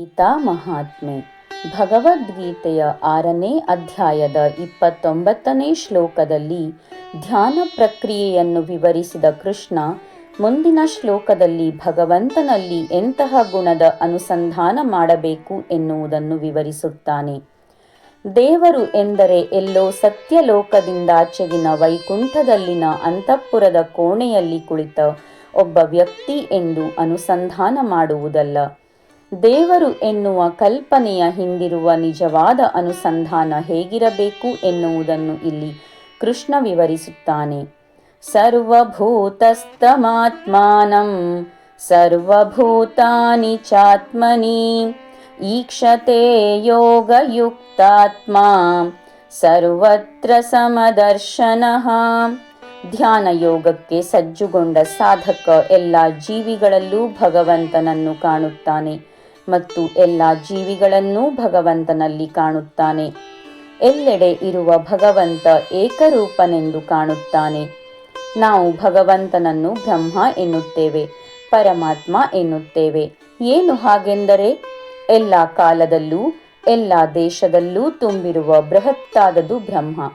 ಗೀತಾ ಮಹಾತ್ಮೆ ಭಗವದ್ಗೀತೆಯ ಆರನೇ ಅಧ್ಯಾಯದ ಇಪ್ಪತ್ತೊಂಬತ್ತನೇ ಶ್ಲೋಕದಲ್ಲಿ ಧ್ಯಾನ ಪ್ರಕ್ರಿಯೆಯನ್ನು ವಿವರಿಸಿದ ಕೃಷ್ಣ, ಮುಂದಿನ ಶ್ಲೋಕದಲ್ಲಿ ಭಗವಂತನಲ್ಲಿ ಎಂತಹ ಗುಣದ ಅನುಸಂಧಾನ ಮಾಡಬೇಕು ಎನ್ನುವುದನ್ನು ವಿವರಿಸುತ್ತಾನೆ. ದೇವರು ಎಂದರೆ ಎಲ್ಲೋ ಸತ್ಯಲೋಕದಿಂದಾಚೆಗಿನ ವೈಕುಂಠದಲ್ಲಿನ ಅಂತಃಪುರದ ಕೋಣೆಯಲ್ಲಿ ಕುಳಿತ ಒಬ್ಬ ವ್ಯಕ್ತಿ ಎಂದು ಅನುಸಂಧಾನ ಮಾಡುವುದಲ್ಲ. ದೇವರು ಎನ್ನುವ ಕಲ್ಪನೆಯ ಹಿಂದಿರುವ ನಿಜವಾದ ಅನುಸಂಧಾನ ಹೇಗಿರಬೇಕು ಎನ್ನುವುದನ್ನು ಇಲ್ಲಿ ಕೃಷ್ಣ ವಿವರಿಸುತ್ತಾನೆ. ಸರ್ವಭೂತಸ್ತಮಾತ್ಮಾನಂ ಸರ್ವಭೂತಾನಿ ಚಾತ್ಮನಿ, ಈಕ್ಷತೆ ಯೋಗಯುಕ್ತಾತ್ಮ, ಸರ್ವತ್ರ ಸಮದರ್ಶನಃ. ಧ್ಯಾನ ಯೋಗಕ್ಕೆ ಸಜ್ಜುಗೊಂಡ ಸಾಧಕ ಎಲ್ಲ ಜೀವಿಗಳಲ್ಲೂ ಭಗವಂತನನ್ನು ಕಾಣುತ್ತಾನೆ. ಮತ್ತು ಎಲ್ಲ ಜೀವಿಗಳನ್ನೂ ಭಗವಂತನಲ್ಲಿ ಕಾಣುತ್ತಾನೆ. ಎಲ್ಲೆಡೆ ಇರುವ ಭಗವಂತ ಏಕರೂಪನೆಂದು ಕಾಣುತ್ತಾನೆ. ನಾವು ಭಗವಂತನನ್ನು ಬ್ರಹ್ಮ ಎನ್ನುತ್ತೇವೆ, ಪರಮಾತ್ಮ ಎನ್ನುತ್ತೇವೆ. ಏನು ಹಾಗೆಂದರೆ, ಎಲ್ಲ ಕಾಲದಲ್ಲೂ, ಎಲ್ಲ ದೇಶದಲ್ಲೂ ತುಂಬಿರುವ ಬೃಹತ್ತಾದದು ಬ್ರಹ್ಮ.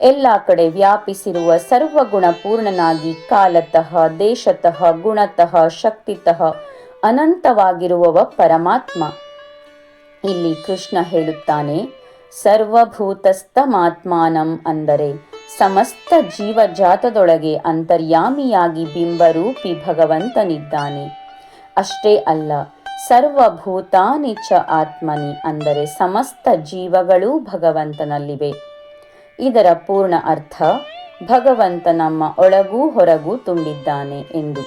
ಎಲ್ಲ ಕಡೆ ವ್ಯಾಪಿಸಿರುವ ಸರ್ವಗುಣಪೂರ್ಣನಾಗಿ ಕಾಲತಃ, ದೇಶತಃ, ಗುಣತಃ, ಶಕ್ತಿತಃ ಅನಂತವಾಗಿರುವವ ಪರಮಾತ್ಮ. ಇಲ್ಲಿ ಕೃಷ್ಣ ಹೇಳುತ್ತಾನೆ, ಸರ್ವಭೂತಸ್ಥಮಾತ್ಮಾನಂ ಅಂದರೆ ಸಮಸ್ತ ಜೀವಜಾತದೊಳಗೆ ಅಂತರ್ಯಾಮಿಯಾಗಿ ಬಿಂಬರೂಪಿ ಭಗವಂತನಿದ್ದಾನೆ. ಅಷ್ಟೇ ಅಲ್ಲ, ಸರ್ವಭೂತಾನಿ ಚ ಆತ್ಮನಿ ಅಂದರೆ ಸಮಸ್ತ ಜೀವಗಳೂ ಭಗವಂತನಲ್ಲಿವೆ. ಇದರ ಪೂರ್ಣ ಅರ್ಥ, ಭಗವಂತ ನಮ್ಮ ಒಳಗೂ ಹೊರಗೂ ತುಂಬಿದ್ದಾನೆ ಎಂದು.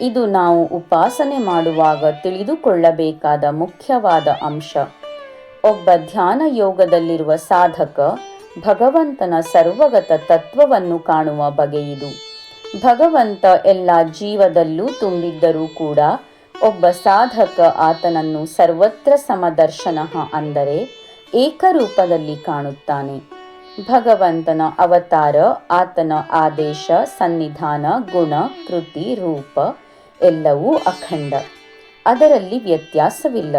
ಇದು ನಾವು ಉಪಾಸನೆ ಮಾಡುವಾಗ ತಿಳಿದುಕೊಳ್ಳಬೇಕಾದ ಮುಖ್ಯವಾದ ಅಂಶ. ಒಬ್ಬ ಧ್ಯಾನ ಯೋಗದಲ್ಲಿರುವ ಸಾಧಕ ಭಗವಂತನ ಸರ್ವಗತ ತತ್ವವನ್ನು ಕಾಣುವ ಬಗೆಯಿದು ಭಗವಂತ ಎಲ್ಲ ಜೀವದಲ್ಲೂ ತುಂಬಿದ್ದರೂ ಕೂಡ ಒಬ್ಬ ಸಾಧಕ ಆತನನ್ನು ಸರ್ವತ್ರ ಸಮದರ್ಶನ ಅಂದರೆ ಏಕರೂಪದಲ್ಲಿ ಕಾಣುತ್ತಾನೆ. ಭಗವಂತನ ಅವತಾರ, ಆತನ ಆದೇಶ, ಸನ್ನಿಧಾನ, ಗುಣ, ಕೃತಿ, ರೂಪ ಎಲ್ಲವೂ ಅಖಂಡ. ಅದರಲ್ಲಿ ವ್ಯತ್ಯಾಸವಿಲ್ಲ.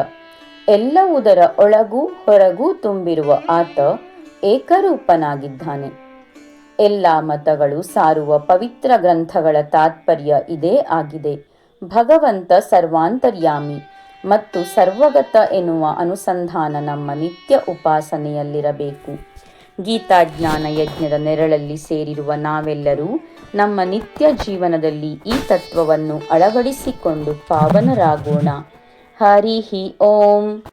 ಎಲ್ಲವುದರ ಒಳಗೂ ಹೊರಗೂ ತುಂಬಿರುವ ಆತ ಏಕರೂಪನಾಗಿದ್ದಾನೆ. ಎಲ್ಲ ಮತಗಳು ಸಾರುವ ಪವಿತ್ರ ಗ್ರಂಥಗಳ ತಾತ್ಪರ್ಯ ಇದೇ ಆಗಿದೆ. ಭಗವಂತ ಸರ್ವಾಂತರ್ಯಾಮಿ ಮತ್ತು ಸರ್ವಗತ ಎನ್ನುವ ಅನುಸಂಧಾನ ನಮ್ಮ ನಿತ್ಯ ಉಪಾಸನೆಯಲ್ಲಿರಬೇಕು. ಗೀತಾಜ್ಞಾನ ಯಜ್ಞದ ನೆರಳಲ್ಲಿ ಸೇರಿರುವ ನಾವೆಲ್ಲರೂ ನಮ್ಮ ನಿತ್ಯ ಜೀವನದಲ್ಲಿ ಈ ತತ್ವವನ್ನು ಅಳವಡಿಸಿಕೊಂಡು ಪಾವನರಾಗೋಣ. ಹರಿ ಹಿ ಓಂ.